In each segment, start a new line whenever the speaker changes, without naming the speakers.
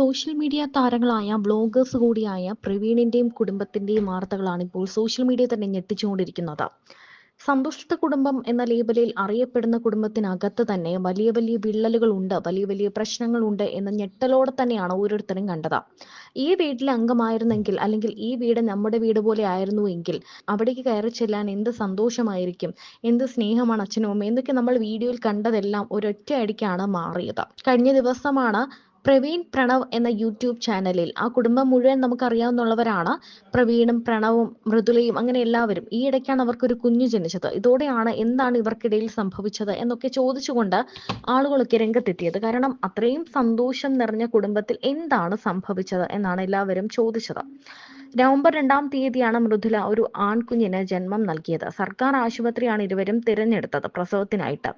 Social media താരങ്ങളായ bloggers കൂടിയായ പ്രവീണിന്റെയും കുടുംബത്തിന്റെയും വാർത്തകളാണ് ഇപ്പോൾ സോഷ്യൽ മീഡിയ തന്നെ ഞെട്ടിച്ചുകൊണ്ടിരിക്കുന്നത്. സന്തുഷ്ട കുടുംബം എന്ന ലേബലിൽ അറിയപ്പെടുന്ന കുടുംബത്തിനകത്ത് തന്നെ വലിയ വലിയ വിള്ളലുകൾ ഉണ്ട് വലിയ വലിയ പ്രശ്നങ്ങളുണ്ട് എന്ന ഞെട്ടലോടെ തന്നെയാണ് ഓരോരുത്തരും കണ്ടത്. ഈ വീട്ടിലെ അംഗമായിരുന്നെങ്കിൽ അല്ലെങ്കിൽ ഈ വീട് നമ്മുടെ വീട് പോലെ ആയിരുന്നു എങ്കിൽ അവിടേക്ക് കയറി ചെല്ലാൻ എന്ത് സന്തോഷമായിരിക്കും? എന്ത് സ്നേഹമാണ് അച്ഛനും അമ്മയും? എന്തൊക്കെ നമ്മൾ വീഡിയോയിൽ കണ്ടതെല്ലാം ഒരൊറ്റ അടിക്കാണ് മാറിയത്. കഴിഞ്ഞ ദിവസമാണ് പ്രവീൺ പ്രണവ് എന്ന യൂട്യൂബ് ചാനലിൽ. ആ കുടുംബം മുഴുവൻ നമുക്കറിയാവുന്നവരാണ് പ്രവീണും പ്രണവും മൃദുലയും അങ്ങനെ എല്ലാവരും. ഈ ഇടയ്ക്കാണ് അവർക്കൊരു കുഞ്ഞു ജനിച്ചത്. ഇതോടെയാണ് എന്താണ് ഇവർക്കിടയിൽ സംഭവിച്ചത് എന്നൊക്കെ ചോദിച്ചുകൊണ്ട് ആളുകളൊക്കെ രംഗത്തെത്തിയത്. കാരണം അത്രയും സന്തോഷം നിറഞ്ഞ കുടുംബത്തിൽ എന്താണ് സംഭവിച്ചത് എന്നാണ് എല്ലാവരും ചോദിച്ചത്. നവംബർ രണ്ടാം തീയതിയാണ് മൃദുല ഒരു ആൺകുഞ്ഞിന് ജന്മം നൽകിയത്. സർക്കാർ ആശുപത്രിയാണ് ഇരുവരും തിരഞ്ഞെടുത്തത് പ്രസവത്തിനായിട്ട്.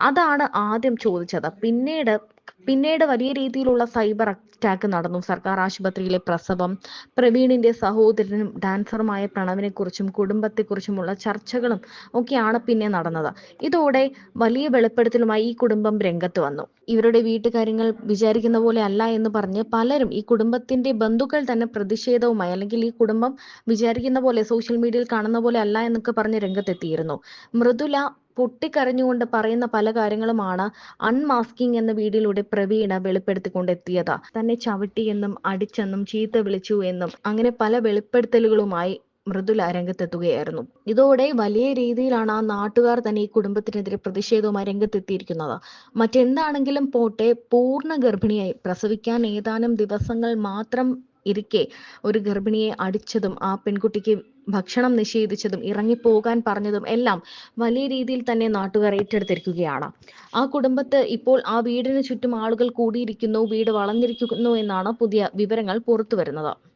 അതാണ് ആദ്യം ചോദിച്ചത്. പിന്നീട് പിന്നീട് വലിയ രീതിയിലുള്ള സൈബർ അറ്റാക്ക് നടന്നു. സർക്കാർ ആശുപത്രിയിലെ പ്രസവം പ്രവീണിന്റെ സഹോദരനും ഡാൻസറുമായ പ്രണവിനെ കുറിച്ചും കുടുംബത്തെക്കുറിച്ചുമുള്ള ചർച്ചകളും ഒക്കെയാണ് പിന്നെ നടന്നത്. ഇതോടെ വലിയ വെളിപ്പെടുത്തലുമായി ഈ കുടുംബം രംഗത്ത് വന്നു. ഇവരുടെ വീട്ടുകാര്യങ്ങൾ വിചാരിക്കുന്ന പോലെ അല്ല എന്ന് പറഞ്ഞ് പലരും ഈ കുടുംബത്തിന്റെ ബന്ധുക്കൾ തന്നെ പ്രതിഷേധവുമായി അല്ലെങ്കിൽ ഈ കുടുംബം വിചാരിക്കുന്ന പോലെ സോഷ്യൽ മീഡിയയിൽ കാണുന്ന പോലെ അല്ല എന്നൊക്കെ പറഞ്ഞ് രംഗത്തെത്തിയിരുന്നു. മൃദുല പൊട്ടിക്കരഞ്ഞുകൊണ്ട് പറയുന്ന പല കാര്യങ്ങളുമാണ് അൺമാസ്കിംഗ് എന്ന വീഡിയോയിലൂടെ പ്രവീണ വെളിപ്പെടുത്തിക്കൊണ്ടെത്തിയത്. തന്നെ ചവിട്ടിയെന്നും അടിച്ചെന്നും ചീത്ത വിളിച്ചു എന്നും അങ്ങനെ പല വെളിപ്പെടുത്തലുകളുമായി മൃദുല രംഗത്തെത്തുകയായിരുന്നു. ഇതോടെ വലിയ രീതിയിലാണ് ആ നാട്ടുകാർ തന്നെ ഈ കുടുംബത്തിനെതിരെ പ്രതിഷേധവുമായി രംഗത്തെത്തിയിരിക്കുന്നത്. മറ്റെന്താണെങ്കിലും പോട്ടെ പൂർണ ഗർഭിണിയായി പ്രസവിക്കാൻ ഏതാനും ദിവസങ്ങൾ മാത്രം ഇരിക്കെ. ഒരു ഗർഭിണിയെ അടിച്ചതും ആ പെൺകുട്ടിക്ക് ഭക്ഷണം നിഷേധിച്ചതും ഇറങ്ങിപ്പോകാൻ പറഞ്ഞതും എല്ലാം വലിയ രീതിയിൽ തന്നെ നാട്ടുകാർ ഏറ്റെടുത്തിരിക്കുകയാണ്. ആ കുടുംബത്ത് ഇപ്പോൾ ആ വീടിന് ചുറ്റും ആളുകൾ കൂടിയിരിക്കുന്നു വീട് വളഞ്ഞിരിക്കുന്നു എന്നാണ് പുതിയ വിവരങ്ങൾ പുറത്തു വരുന്നത്